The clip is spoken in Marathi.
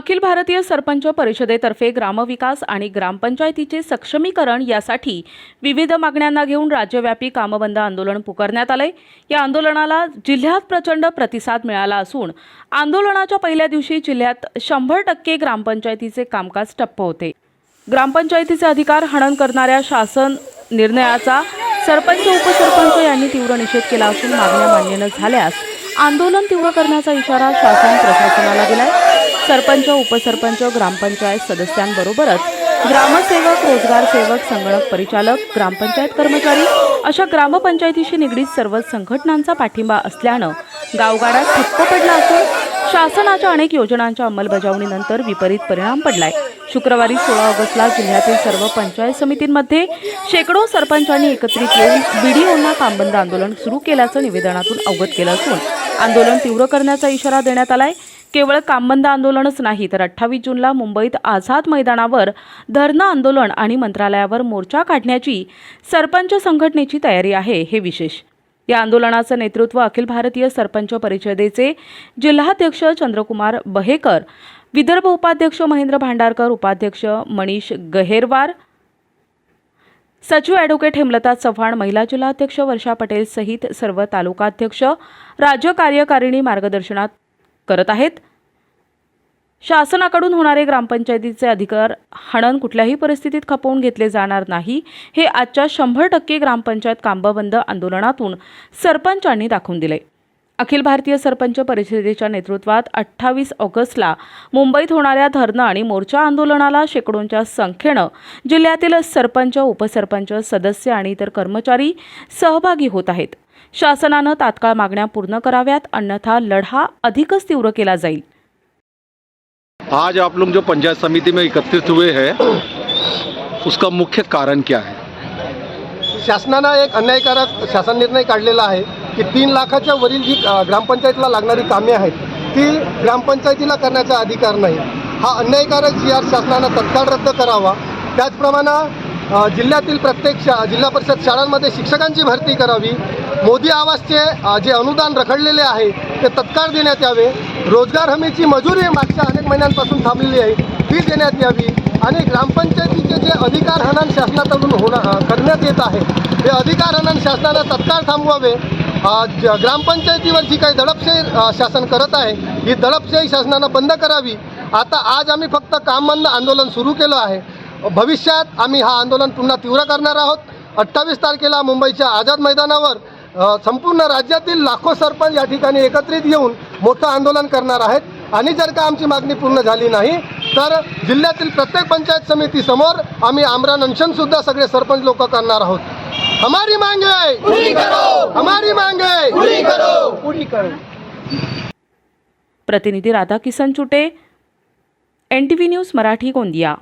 अखिल भारतीय सरपंच परिषदेतर्फे ग्रामविकास आणि ग्रामपंचायतीचे सक्षमीकरण यासाठी विविध मागण्यांना घेऊन राज्यव्यापी कामबंद आंदोलन पुकारण्यात आले या आंदोलनाला जिल्ह्यात प्रचंड प्रतिसाद मिळाला असून आंदोलनाच्या पहिल्या दिवशी जिल्ह्यात शंभर टक्के ग्रामपंचायतीचे कामकाज ठप्प होते. ग्रामपंचायतीचे अधिकार हनन करणाऱ्या शासन निर्णयाचा सरपंच उपसरपंच यांनी तीव्र निषेध केला असून मागण्या मान्य न झाल्यास आंदोलन तीव्र करण्याचा इशारा शासन प्रशासनाला दिलाय. सरपंच उपसरपंच ग्रामपंचायत सदस्यांबरोबरच ग्रामसेवक रोजगार सेवक संगणक परिचालक ग्रामपंचायत कर्मचारी अशा ग्रामपंचायतीशी निगडीत सर्व संघटनांचा पाठिंबा असल्यानं गावगाड्यात ठप्प पडला असून शासनाच्या अनेक योजनांच्या अंमलबजावणीनंतर विपरीत परिणाम पडलाय. शुक्रवारी सोळा ऑगस्टला जिल्ह्यातील सर्व पंचायत समितींमध्ये शेकडो सरपंचांनी एकत्रित येऊन बीडीओंना कामबंद आंदोलन सुरू केल्याचं निवेदनातून अवगत केलं असून आंदोलन तीव्र करण्याचा इशारा देण्यात आलाय. केवळ कामबंद आंदोलनच नाही तर अठ्ठावीस जूनला मुंबईत आझाद मैदानावर धरणं आंदोलन आणि मंत्रालयावर मोर्चा काढण्याची सरपंच संघटनेची तयारी आहे हे विशेष. या आंदोलनाचं नेतृत्व अखिल भारतीय सरपंच परिषदेचे जिल्हाध्यक्ष चंद्रकुमार बहेकर विदर्भ उपाध्यक्ष महेंद्र भांडारकर उपाध्यक्ष मनीष गहेरवार सचिव ॲडव्होकेट हेमलता चव्हाण महिला जिल्हाध्यक्ष वर्षा पटेल सहित सर्व तालुकाध्यक्ष राज्य कार्यकारिणी मार्गदर्शनात करत आहेत. शासनाकडून होणारे ग्रामपंचायतीचे अधिकार हणन कुठल्याही परिस्थितीत खपवून घेतले जाणार नाही. हे आजच्या शंभर टक्के ग्रामपंचायत कांबबंद आंदोलनातून सरपंचांनी दाखवून दिले. अखिल भारतीय सरपंच परिषदेच्या नेतृत्वात अठ्ठावीस ऑगस्टला मुंबईत होणाऱ्या धरणं आणि मोर्चा आंदोलनाला शेकडोंच्या संख्येनं जिल्ह्यातील सरपंच उपसरपंच सदस्य आणि इतर कर्मचारी सहभागी होत आहेत. शासनानं तात्काळ मागण्या पूर्ण कराव्यात अन्यथा लढा अधिकच तीव्र केला जाईल. आज आप लोग जो पंचायत समिति में एकत्रित हुए हैं उसका मुख्य कारण क्या है? शासनानं एक अन्यायकारक शासन निर्णय काढलेला आहे की तीन लाखाच्या वरील जी ग्रामपंचायतीला लागणारी कामे आहेत ती ग्रामपंचायतीला करण्याचा अधिकार नाही. हा अन्यायकारक जी आर शासनानं तत्काळ रद्द करावा. त्याचप्रमाणे जिल्ह्यातील प्रत्येक शा जिल्हा परिषद शाळांमध्ये शिक्षकांची भरती करावी. मोदी आवासचे जे अनुदान रखडलेले आहे ते तत्काळ देण्यात यावे. रोजगार हमीची मजुरी मागच्या अनेक महिन्यांपासून थांबलेली आहे. ती देण्यात यावी. आणि ग्रामपंचायतीचे जे अधिकार हनन शासनाकडून होणार करण्यात येत आहे हे अधिकार हनन शासनाला तत्काळ थांबवावे. ग्रामपंचायतीवर जी काही दडपशाही शासन करत आहे ही दडपशाही शासनानं बंद करावी. आता आज आम्ही फक्त काम बंद आंदोलन सुरू केलं आहे. भविष्यात आम्ही हा आंदोलन पुन्हा तीव्र करणार आहोत. अठ्ठावीस तारखेला मुंबईच्या आझाद मैदानावर संपूर्ण राज्यातील लाखो सरपंच या ठिकाणी एकत्रित येऊन मोठं आंदोलन करणार आहेत. आणि जर का आमची मागणी पूर्ण झाली नाही तर जिल्ह्यातील प्रत्येक पंचायत समिती समोर आम्ही आमरण अनशन सुद्धा सगळे सरपंच लोक करणार आहोत. हमारी मांग है! हमारी मांग है! पूरी करो! प्रतिनिधी Radhakisan Chute N T V news Marathi Gondia.